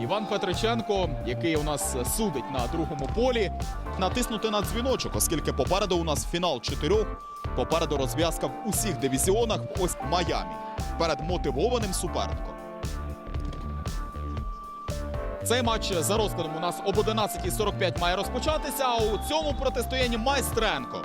Іван Петриченко, який у нас судить на другому полі, натиснути на дзвіночок, оскільки попереду у нас фінал чотирьох. Попереду розв'язка в усіх дивізіонах. Ось Майамі перед мотивованим суперником. Цей матч за розкладом у нас об 11.45 має розпочатися. А у цьому протистоянні майстренко.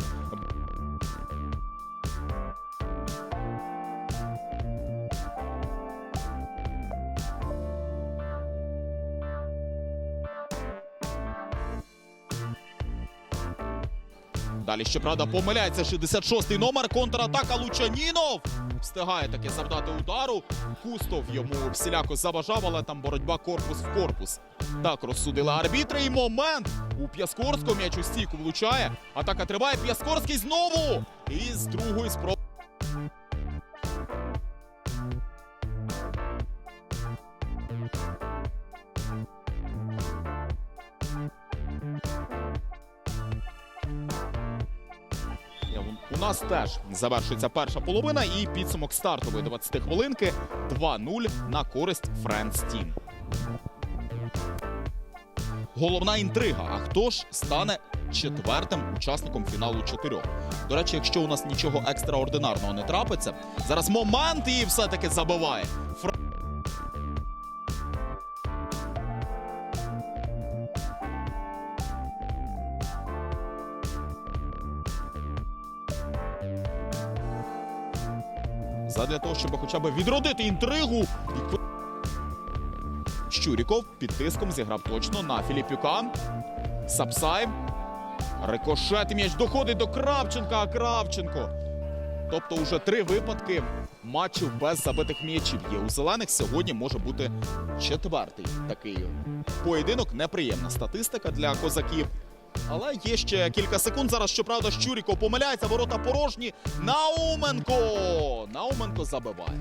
Далі, щоправда, помиляється 66-й номер. Контратака Лучанінов. Встигає таки завдати удару. Кустов йому всіляко заважав, але там боротьба корпус в корпус. Так розсудили арбітри. І момент у П'яскорського м'яч у стійку влучає. Атака триває. П'яскорський знову. І з другої спроби. У нас теж завершується перша половина і підсумок стартової 20 хвилинки 2-0 на користь Friends Team. Головна інтрига. А хто ж стане четвертим учасником фіналу чотирьох? До речі, якщо у нас нічого екстраординарного не трапиться, зараз момент і все-таки забиває. Задля того, щоб хоча б відродити інтригу. Щуріков під тиском зіграв точно на Філіпюка. Сапсай. Рикошет м'яч доходить до Кравченка, а Кравченко. Тобто уже три випадки матчів без забитих м'ячів є. У зелених сьогодні може бути четвертий такий поєдинок. Неприємна статистика для козаків. Але є ще кілька секунд. Зараз, щоправда, Щуріков помиляється, ворота порожні. Науменко! Науменко забиває.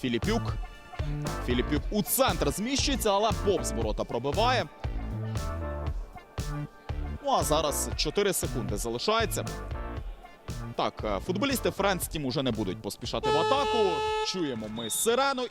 Філіпюк. Філіпюк у центр зміщується, але повз ворота пробиває. Ну а зараз 4 секунди залишається. Так, е, футболісти Френс Тім уже не будуть поспішати в атаку. Чуємо ми сирену.